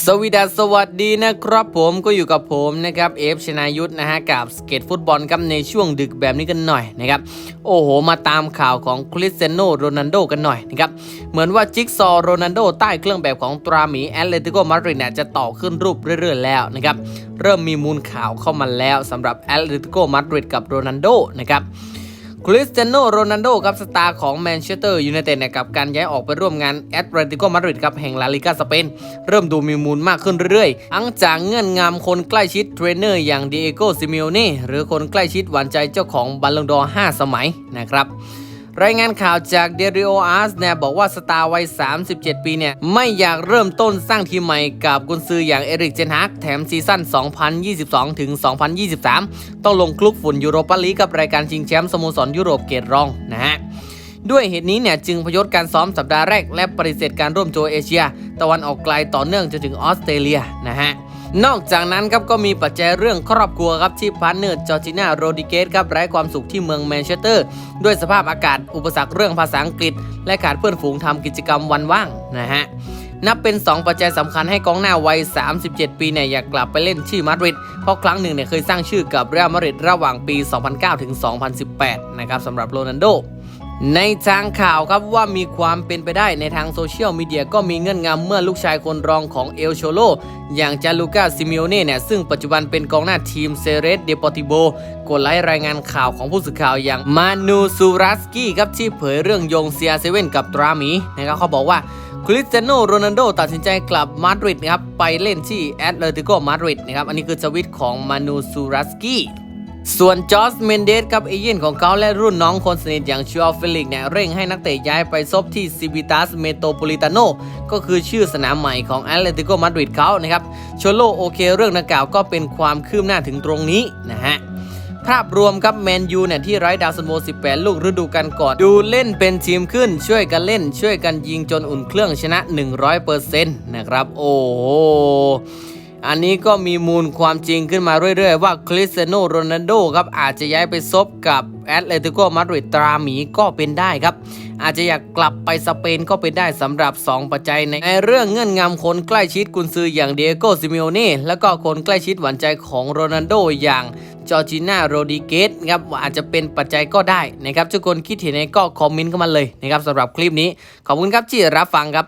สวีดัสสวัสดีนะครับผมก็อยู่กับผมนะครับเอฟชนายุทธนะฮะกับสเก็ตฟุตบอลครับในช่วงดึกแบบนี้กันหน่อยนะครับโอ้โห มาตามข่าวของคริสเตียโนโรนัลโดกันหน่อยนะครับเหมือนว่าจิ๊กซอว์โรนัลโดใต้เครื่องแบบของตราหมีแอตเลติโกมาดริดเนี่ยจะต่อขึ้นรูปเรื่อยๆแล้วนะครับเริ่มมีมูลข่าวเข้ามาแล้วสำหรับแอตเลติโกมาดริดกับโรนัลโดนะครับ คริสเตียโนโรนัลโดครับสตาร์ของแมนเชสเตอร์ยูไนเต็ดเนี่ยกับการย้ายออกไปร่วมงานแอตเลติโกมาดริดครับแห่งลาลิกาสเปน เริ่มดูมีมูลมากขึ้นเรื่อยๆ อังจากเงื่อนงำคนใกล้ชิดเทรนเนอร์อย่างเดโกซิมิโอนี่หรือคนใกล้ชิดหวานใจเจ้าของบัลลงดอร์5สมัยนะครับ รายงานข่าวจากเดริโออาร์สเนี่ยบอกว่าสตาร์วัย 37 ปีเนี่ยไม่อยากเริ่มต้นสร้างทีมใหม่กับกุนซืออย่างเอริกเจนฮากแถมซีซั่น 2022 ถึง 2023 ต้องลงคลุกฝุ่นยูโรปาลีกกับรายการชิงแชมป์สโมสรยุโรปเกรดรองนะฮะด้วยเหตุนี้เนี่ยจึงพยศการซ้อมสัปดาห์แรก และปฏิเสธการร่วมโจเอเชีย ตะวันออกไกลต่อเนื่องจนถึงออสเตรเลียนะฮะ นอกจากนั้นครับก็มีปัจจัยเรื่องครอบครัวครับที่พาร์เนอร์จอร์จิน่าโรดิเกสครับไร้ความสุขที่เมืองแมนเชสเตอร์ ด้วยสภาพอากาศอุปสรรคเรื่องภาษาอังกฤษ และขาดเพื่อนฝูงทำกิจกรรมวันว่างนะฮะนับเป็น 2 ปัจจัยสำคัญให้กองหน้าวัย 37 ปีเนี่ยอยากกลับไปเล่นที่มาดริดเพราะครั้งหนึ่งเนี่ยเคยสร้างชื่อกับเรอัลมาดริดระหว่างปี 2009 ถึง 2018 นะครับสำหรับโรนัลโด ในทางข่าวครับว่ามีความเป็นไปได้ในทางโซเชียลมีเดียก็มีเงื่อนงำเมื่อลูกชายคนรองของเอลโชโล อย่างจาลูกาซิมิโอเน่เนี่ยซึ่งปัจจุบันเป็นกองหน้าทีมเซเรสเดปอติโบกดไลค์รายงานข่าวของผู้สื่อข่าวอย่างมานูซูรัสกี้ครับที่เผยเรื่องโยงเซียเซเว่นกับตรามีนะครับเขาบอกว่าคริสเตียโนโรนัลโดตัดสินใจกลับมาดริดนะครับไปเล่นที่แอตเลติโกมาดริดนะครับอันนี้คือสวิตของมานูซูรัสกี้ ส่วนจอร์จเมนเดสครับเอเย่นของเขาและรุ่นน้องคนสนิทอย่างชัวเฟลิกเนี่ยเร่งให้นักเตะย้ายไปซบที่ซิบิตัสเมโตโพลิตาโนก็คือชื่อสนามใหม่ของแอตเลติโกมาดริดเขานะครับโชโลโอเคเรื่องดังกล่าวก็เป็นความคืบหน้าถึงตรงนี้นะฮะภาพรวมครับแมนยูเนี่ยที่ไร้ดาวซันโว18 ลูกฤดูกาลก่อนดูเล่นเป็นทีมขึ้น ช่วยกันเล่น ช่วยกันยิงจนอุ่นเครื่องชนะ 100%นะครับโอ้โห อันนี้ก็มีมูลความจริงขึ้นมาเรื่อยๆ ว่าคริสเตียโนโรนัลโดครับอาจจะย้ายไปซบกับแอตเลติโกมาดริดตราหมีก็เป็นได้ครับ อาจจะอยากกลับไปสเปนก็เป็นได้สำหรับ 2 ปัจจัยในเรื่องเงื่อนงำคนใกล้ชิดกุนซืออย่างเดียโกซิมิโอเน่แล้วก็คนใกล้ชิดหวานใจของโรนัลโดอย่างจอร์จิน่าโรดิเกสครับอาจจะเป็นปัจจัยก็ได้นะครับทุกคนคิดเห็นยังไงก็คอมเมนต์เข้ามาเลยนะครับสำหรับคลิปนี้ขอบคุณครับที่รับฟังครับ